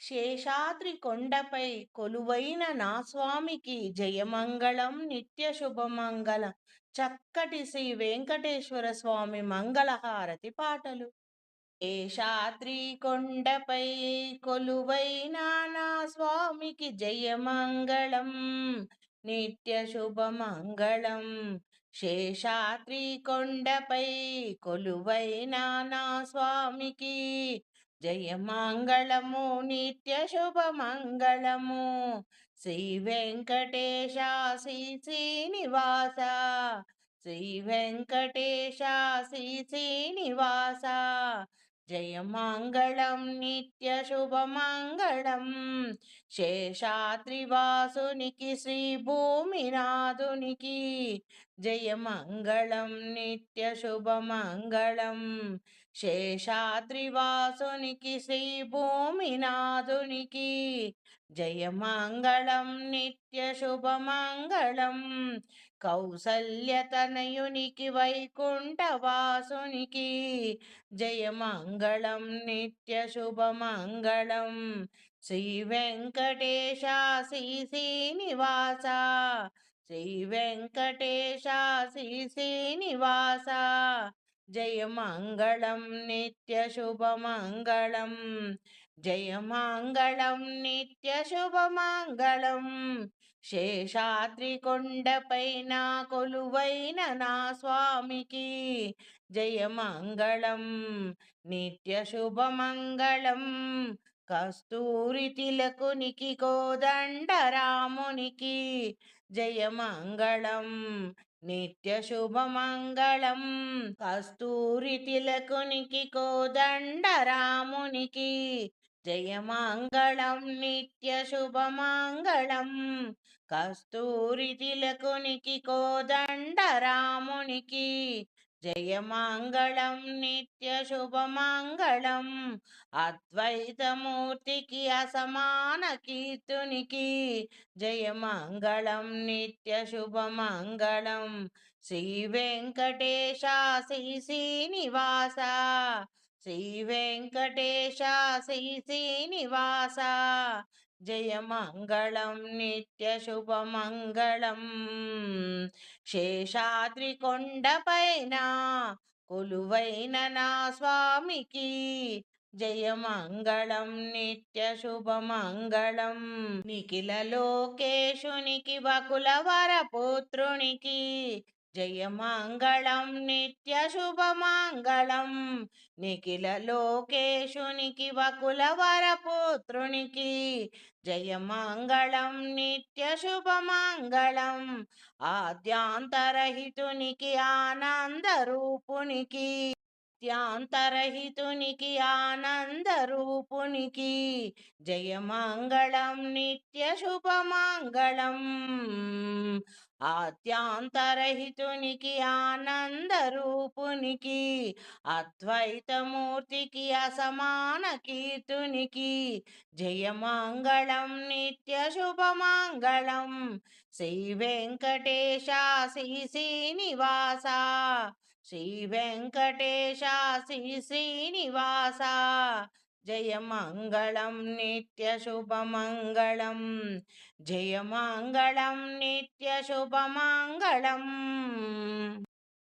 శేషాద్రి కొండపై కొలువైన నా స్వామికి జయమంగళం నిత్య శుభమంగళం చక్కటి శ్రీ వెంకటేశ్వర స్వామి మంగళహారతి పాటలు. శేషాద్రి కొండపై కొలువైన నా స్వామికి జయమంగళం నిత్య శుభమంగళం. శేషాద్రి కొండపై కొలువైన నా స్వామికి జయమంగళము నిత్య శుభమంగళము. శ్రీ వెంకటేశ శ్రీ శ్రీనివాస శ్రీ వెంకటేశ శ్రీ శ్రీనివాస. జయమంగళం నిత్య శుభమంగళం. శేషాద్రివాసునికి శ్రీ భూమినాథునికి జయమంగళం నిత్య శుభమంగళం. శేషాద్రివాసునికి శ్రీ భూమినాథునికి జయమంగళం నిత్య శుభమంగళం. కౌసల్యతనయునికి వైకుంఠవాసునికి. జయమంగళం నిత్య శుభమంగళం. శ్రీ వెంకటేశ శ్రీ శ్రీనివాస శ్రీ వెంకటేశ శ్రీ శ్రీనివాస జయమంగళం నిత్య శుభమంగళం జయమంగళం నిత్య శుభమంగళం. శేషాద్రి కొండపైన కొలువైన నా స్వామికి జయమంగళం నిత్య శుభమంగళం. కస్తూరి తిలకునికి కోదండరామునికి జయమంగళం. నిత్యశుభమంగళం. కస్తూరి తిలకునికి కోదండరామునికి జయమంగళం నిత్యశుభమంగళం. కస్తూరి తిలకునికి కోదండరామునికి జయమంగళం నిత్య శుభమంగళం అద్వైతమూర్తికి అసమాన కీర్తునికి. జయమంగళం నిత్య శుభమంగళం శ్రీ వెంకటేశ శ్రీ శ్రీనివాస. శ్రీ వెంకటేశ శ్రీ శ్రీనివాస. జయమంగళం నిత్య శుభమంగళం శేషాద్రి కొండపైన కొలువైన నా స్వామికి జయమంగళం నిత్య శుభమంగళం నిఖిల లోకేశునికి బకుల వరపుత్రునికి జయమంగళం నిత్య శుభమంగళం. నిఖిల లోకేశునికి వకుల వరపుత్రునికి జయమంగళం నిత్య శుభమంగళం. ఆద్యాంతరహితునికి ఆనంద రూపునికి త్యాంతరహితునికి ఆనంద రూపునికి జయమంగళం నిత్య శుభమంగళం. ఆద్యాంతరహితునికి ఆనందరూపునికి అద్వైతమూర్తికి అసమాన కీర్తునికి జయమంగళం నిత్య శుభమంగళం శ్రీ వెంకటేశ శ్రీ శ్రీనివాస శ్రీ వెంకటేశ శ్రీ శ్రీనివాస జయమంగళం నిత్యశుభమంగళం జయమంగళం నిత్యశుభమంగళం